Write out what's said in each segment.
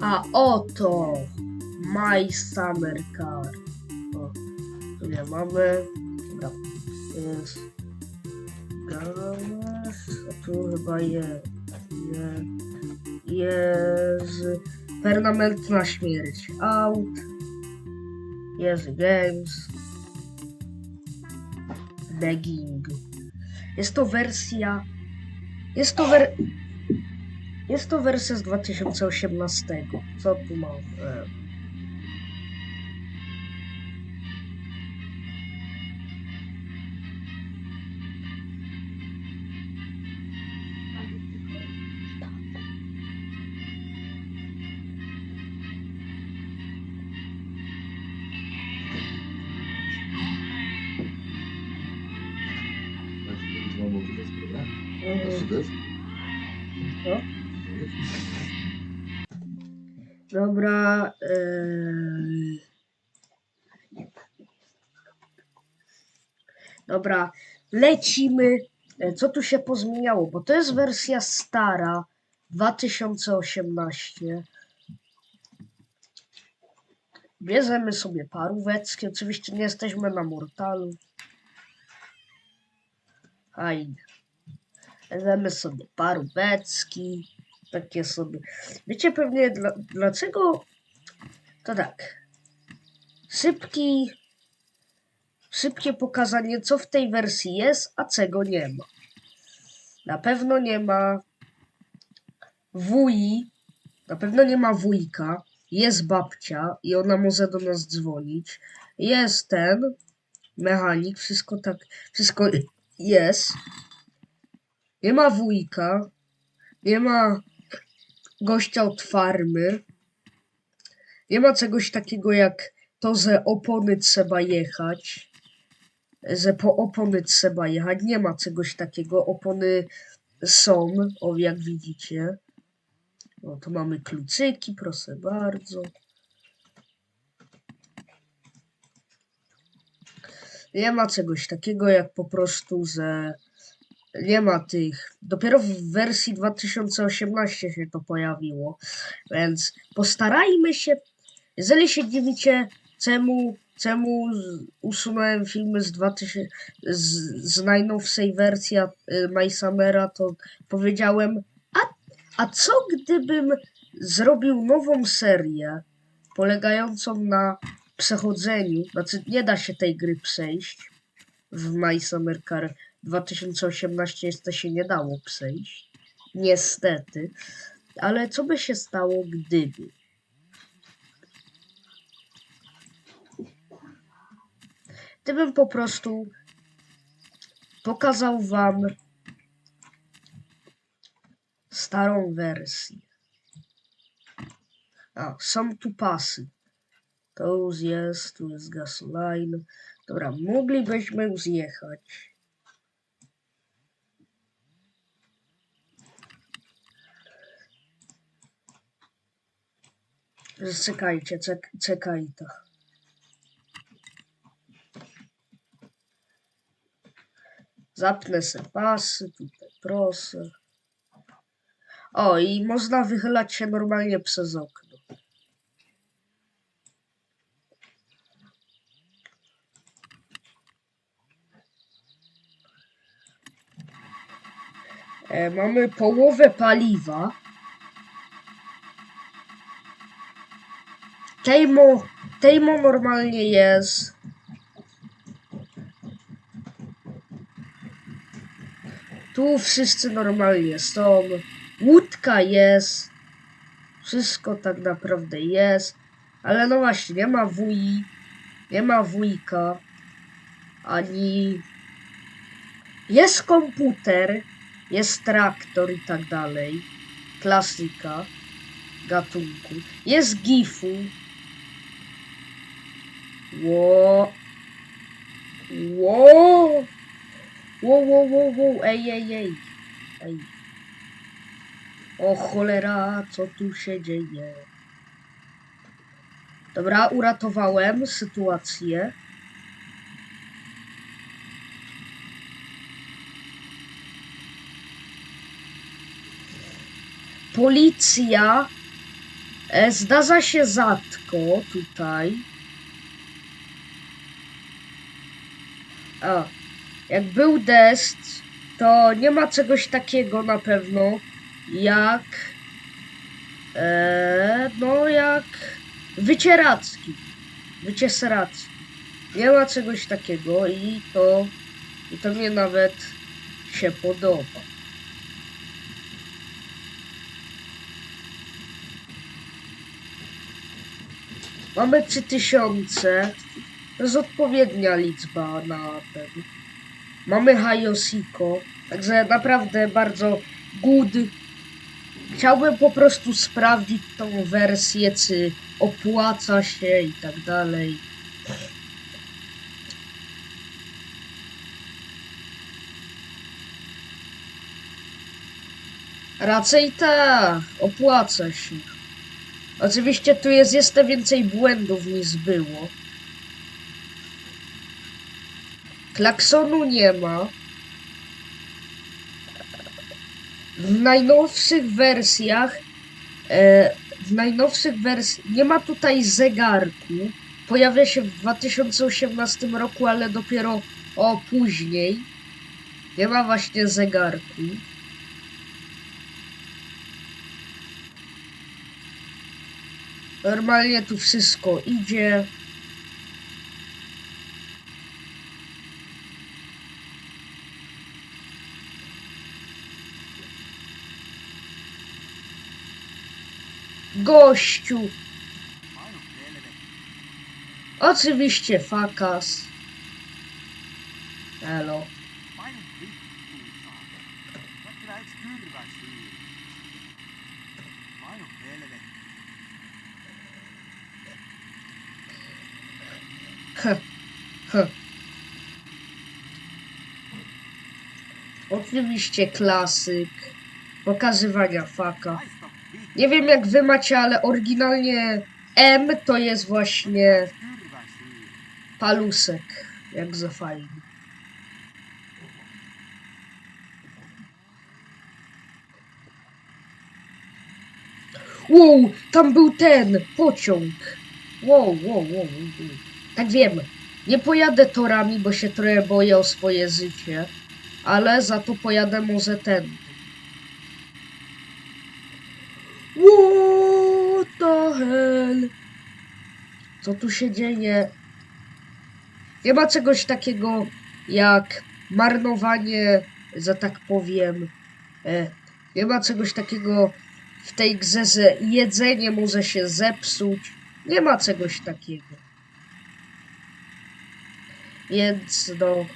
A oto My Summer Car. O, tu nie mamy. Dobra. Jest. A tu chyba jest. Nie. Jest permanentna śmierć. Out. Jest games. Begging. Jest to wersja. Jest to wer. Jest to wersja z 2018. Co tu mam? E, mhm. Dobra. em. Dobra, lecimy. E, Co tu się pozmieniało? Bo to jest wersja stara 2018. Bierzemy sobie paróweczki. Oczywiście nie jesteśmy na Mortalu. Fajnie. Bierzemy sobie paróweczki. Takie sobie. Wiecie pewnie dla, dlaczego? To tak. Szybki. Szybkie pokazanie, co w tej wersji jest, a czego nie ma. Na pewno nie ma wuji. Na pewno nie ma wujka. Jest babcia i ona może do nas dzwonić. Jest ten mechanik, wszystko tak, wszystko jest. Nie ma wujka. Nie ma gościa od farmy. Nie ma czegoś takiego jak to, że opony trzeba jechać. Że po opony trzeba jechać. Nie ma czegoś takiego. Opony są, o jak widzicie. No to mamy kluczyki, proszę bardzo. Nie ma czegoś takiego jak po prostu, że nie ma tych. Dopiero w wersji 2018 się to pojawiło. Więc postarajmy się. Jeżeli się dziwicie, czemu, czemu usunąłem filmy z 2000, z, z najnowszej wersji y, My Summera, to powiedziałem, a, a co gdybym zrobił nową serię polegającą na przechodzeniu, znaczy nie da się tej gry przejść w My Summer Car 2018 jeszcze się nie dało przejść. Niestety. Ale co by się stało, gdyby? Gdybym po prostu pokazał wam starą wersję. A, są tu pasy. To już jest, tu jest gasoline. Dobra, moglibyśmy już Czekajcie, czek, czekaj to. Zapnę se pasy, tutaj proszę. O, i można wychylać się normalnie przez okno. E, mamy połowę paliwa. Tejmo, Tejmo normalnie jest. Tu wszyscy normalnie są. Łódka jest. Wszystko tak naprawdę jest. Ale no właśnie, nie ma wuji. Nie ma wujka. Ani... Jest komputer. Jest traktor i tak dalej. Klasyka gatunku. Jest gifu. Ło. Ło. Ło, ło, ło, ło. Ej. O cholera, co tu się dzieje? Dobra, uratowałem sytuację. Policja E, zdarza się rzadko tutaj. A, jak był deszcz, to nie ma czegoś takiego na pewno jak e, no jak wycieracki. Wyciesracki. Nie ma czegoś takiego i to i to mnie nawet się podoba. Mamy 3000. To jest odpowiednia liczba na ten. Mamy Hayosiko. Także naprawdę bardzo good. Chciałbym po prostu sprawdzić tą wersję, czy opłaca się i tak dalej. Raczej tak, opłaca się. Oczywiście tu jest jeszcze więcej błędów niż było. Klaksonu nie ma. W najnowszych wersjach e, w najnowszych wersjach nie ma tutaj zegarku. Pojawia się w 2018 roku, ale dopiero o później. Nie ma właśnie zegarku. Normalnie tu wszystko idzie. Gościu. Oczywiście fakas. Elo. Heh, heh. Oczywiście klasyk pokazywania faka. Nie wiem jak wy macie, ale oryginalnie M to jest właśnie palusek. Jak za fajnie. Wow, tam był ten pociąg. Wow, wow, wow, wow. Tak wiem. Nie pojadę torami, bo się trochę boję o swoje życie. Ale za to pojadę może ten. Co tu się dzieje? Nie ma czegoś takiego jak marnowanie, że tak powiem. E, nie ma czegoś takiego w tej grze, że jedzenie może się zepsuć. Nie ma czegoś takiego. Więc no.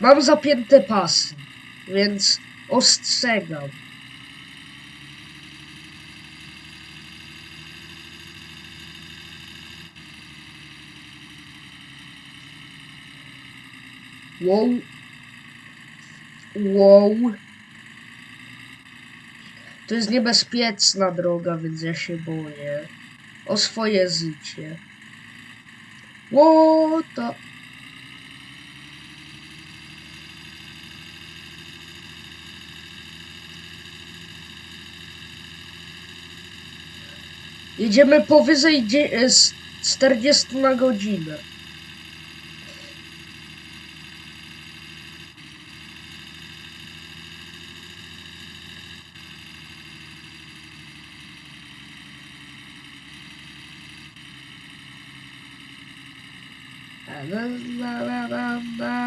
Mam zapięte pasy, więc ostrzegam. Wow. Wow. To jest niebezpieczna droga, więc ja się boję. O swoje życie. The... Jedziemy powyżej dzie- e,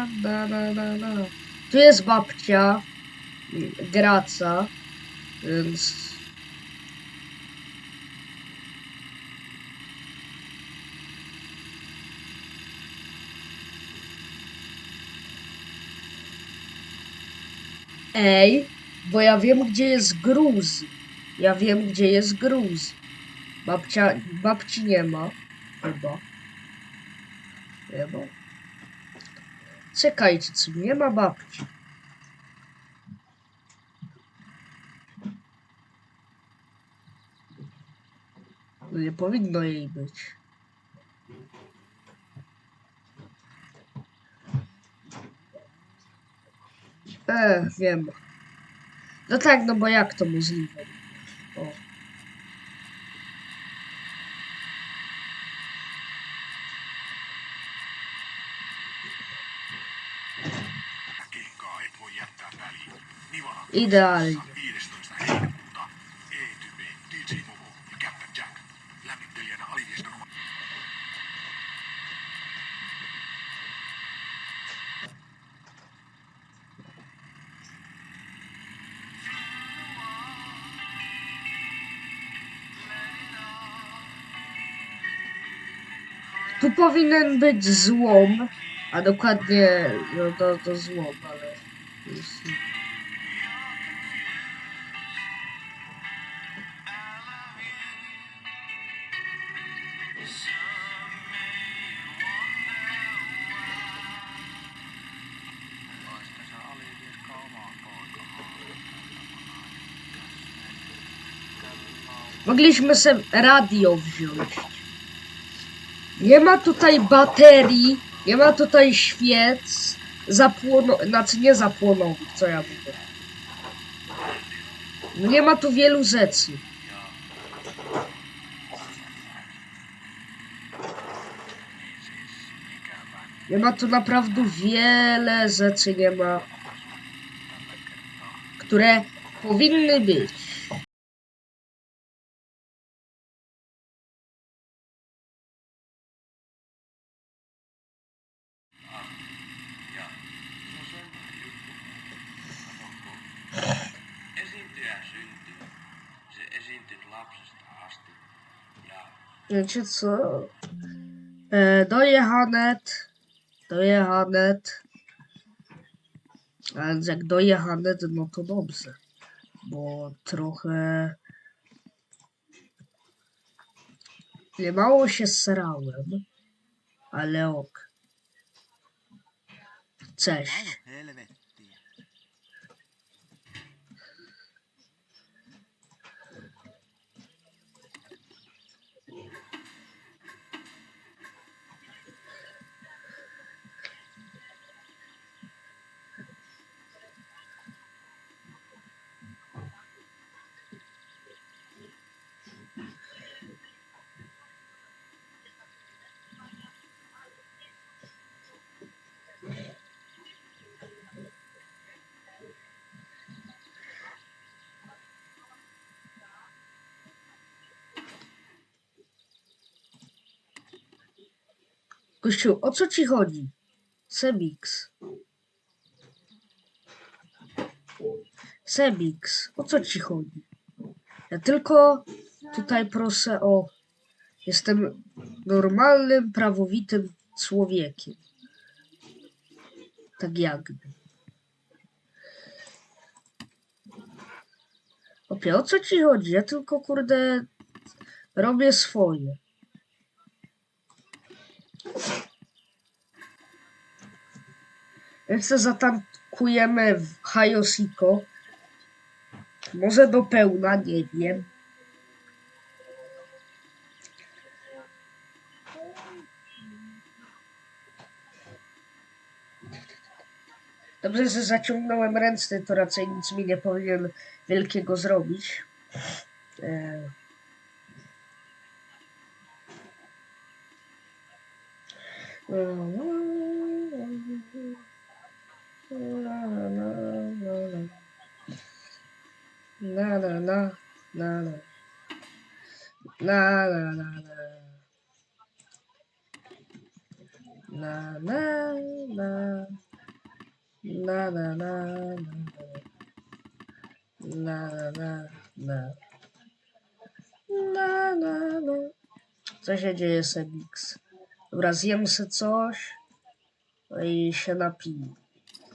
s- 40 na godzinę. Tu jest babcia Graca, więc Ej, bo ja wiem gdzie jest gruz. Ja wiem gdzie jest gruz. Babcia, babci nie ma, chyba. Ma. Czekajcie, co nie ma babci. No nie powinno jej być. E, wiem. No tak, no bo jak to możliwe? O. oma... Tu powinien być złom, a dokładnie no to, to złom, ale... jest- Mogliśmy sobie radio wziąć. Nie ma tutaj baterii, nie ma tutaj świec zapłono... Znaczy nie zapłonowych, co ja mówię. Nie ma tu wielu rzeczy. Nie ma tu naprawdę wiele rzeczy, nie ma, które powinny być. Wiecie co? E, dojechanet. Dojechanet. A więc jak dojechanet, no to dobrze. Bo trochę... Nie mało się srałem. Ale ok. Cześć. Gościu, o co ci chodzi? Sebix. Sebix, o co ci chodzi? Ja tylko tutaj proszę o. Jestem normalnym, prawowitym człowiekiem. Tak jakby. Opie, o co ci chodzi? Ja tylko kurde robię swoje. Jeszcze zatankujemy w Hayosiko. Może do pełna, nie wiem. Dobrze, że zaciągnąłem ręczny, to raczej nic mi nie powinien wielkiego zrobić. E... Nada, nada, nada. Nada, nada. Na, na, na. Na, na, na, na. Na, na, na. Na, na, na. Seja de essa, Bix. Zjem se coś no i się napiję.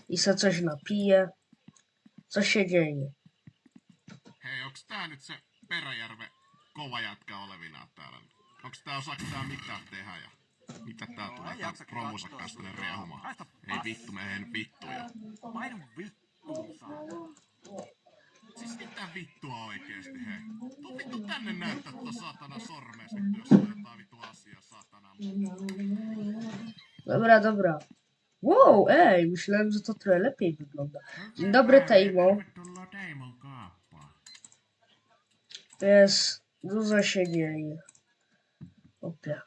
I se coś napiję. Co się dzieje? Hei, onks tää nyt se Peräjärve kova jätkä olevina täällä? Onks tää osaaks tää mitään tehdä ja mitä tää tulee tää promusa kanssa tänne riehumaan? Ei vittu, me en vittuja. Painu vittuun saatana. Siis mitä vittua oikeesti, hei? Tuu vittu tänne näyttää tota saatana sormees vittu, jos on jotain vittu asiaa. Dobra, dobra. Wow, ej, myślałem, że to trochę lepiej wygląda. Dzień dobry, Tejmo. Jest, dużo się dzieje. Opie.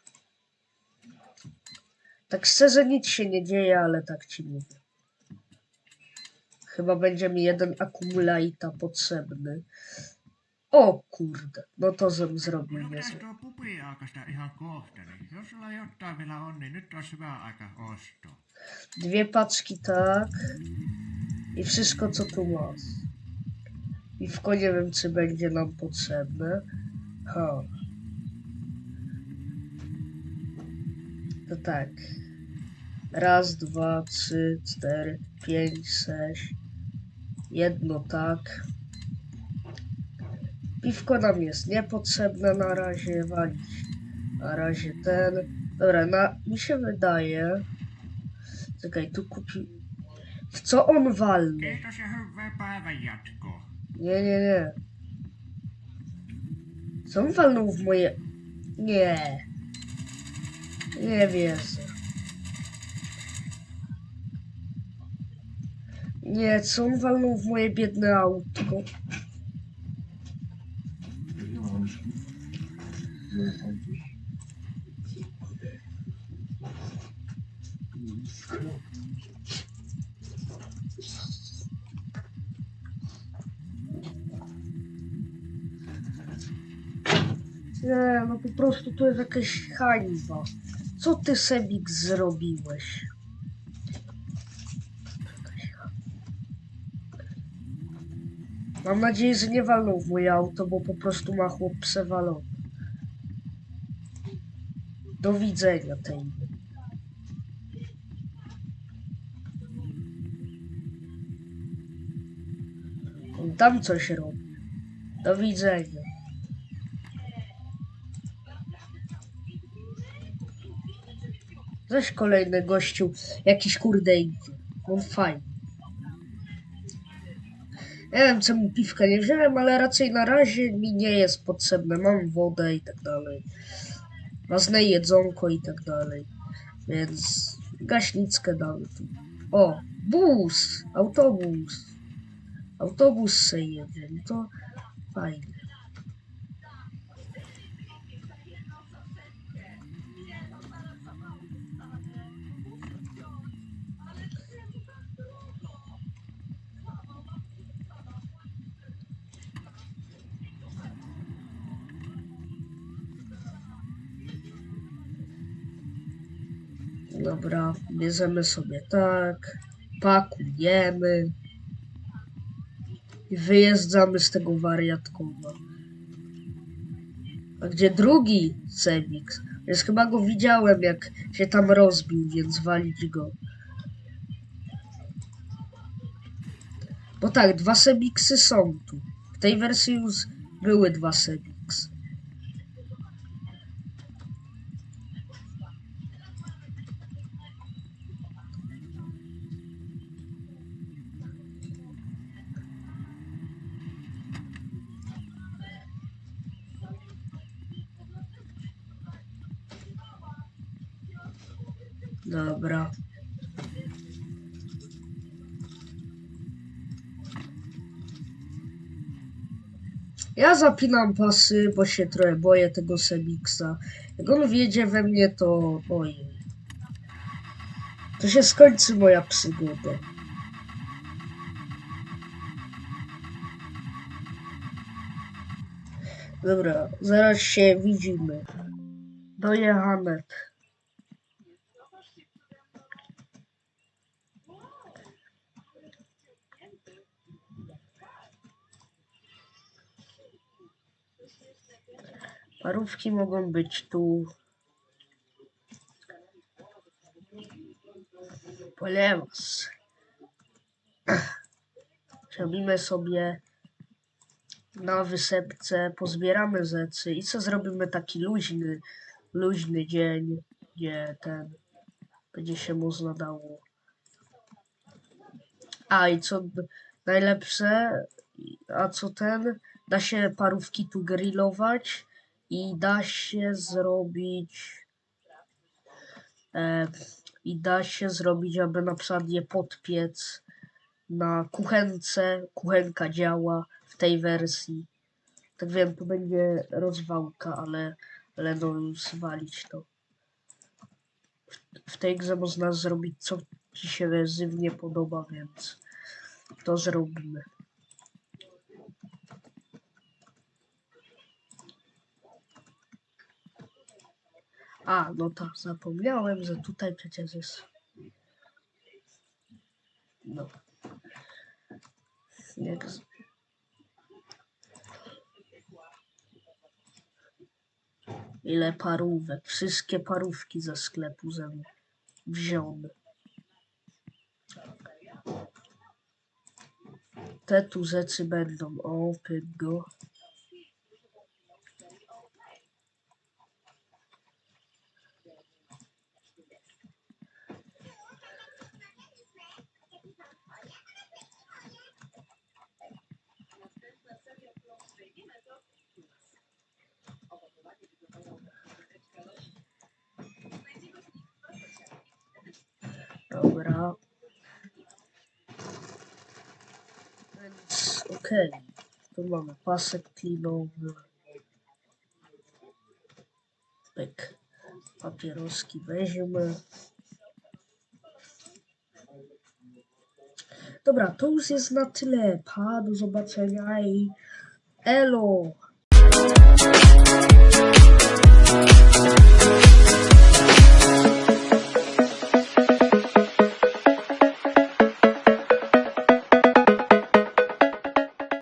Tak szczerze nic się nie dzieje, ale tak ci mówię. Chyba będzie mi jeden akumulajta potrzebny. O kurde, no to żem zrobił pubi-aakasta ihan kohta, niin jos sulla jotain vielä on, niin nyt olisi hyvä aika ostaa. Dwie paczki tak. I wszystko co tu masz. I w końcu nie wiem czy będzie nam potrzebne. Ha. To tak. Raz, dwa, trzy, cztery, pięć, sześć. Jedno tak. Piwko nam jest niepotrzebne na razie walić. Na razie ten. Dobra, na, mi się wydaje. Czekaj, tu kupi. W co on walny? Nie, nie, nie. Co on walnął w moje... Nie. Nie wierzę. Nie, co on walnął w moje biedne autko? Nie, no po prostu to jest jakaś hańba. Co ty, Sebik, zrobiłeś? Mam nadzieję, że nie walnął w moje auto, bo po prostu ma chłop przewalony. Do widzenia tej. On tam coś robi. Do widzenia. Weź kolejny gościu, jakiś kurde idzie. On fajny. Nie wiem czemu piwka nie wziąłem, ale raczej na razie mi nie jest potrzebne. Mam wodę i tak dalej. Ważne jedzonko i tak dalej. Więc gaśnickę damy tu. O, bus! Autobus! Autobus se jedzie. No to fajnie. Dobra, bierzemy sobie tak, pakujemy i wyjeżdżamy z tego wariatkowa. A gdzie drugi Semix? Więc chyba go widziałem, jak się tam rozbił, więc walić go. Bo tak, dwa Semixy są tu. W tej wersji już były dwa Semixy. Dobra. Ja zapinam pasy, bo się trochę boję tego Semiksa. Jak on wjedzie we mnie, to ojej. To się skończy moja przygoda. Dobra, zaraz się widzimy. Dojechane. Parówki mogą być tu. Ponieważ robimy sobie na wysepce, pozbieramy rzeczy i co zrobimy taki luźny, luźny dzień, gdzie ten będzie się można dało. A i co najlepsze, a co ten, da się parówki tu grillować i da się zrobić e, i da się zrobić, aby na przykład je podpiec na kuchence, kuchenka działa w tej wersji. Tak wiem, to będzie rozwałka, ale, ale no zwalić to. W, w tej grze można zrobić co ci się żywnie podoba, więc to zrobimy. A, no tak, zapomniałem, że tutaj przecież jest. No. Jak. Ile parówek. Wszystkie parówki ze sklepu ze mną wziąłem. Te tu rzeczy będą. O, go. Dobra. Więc okej. Tu mamy pasek klinowy. Pyk. Papieroski weźmy. Dobra, to już jest na tyle. Pa, do zobaczenia i elo.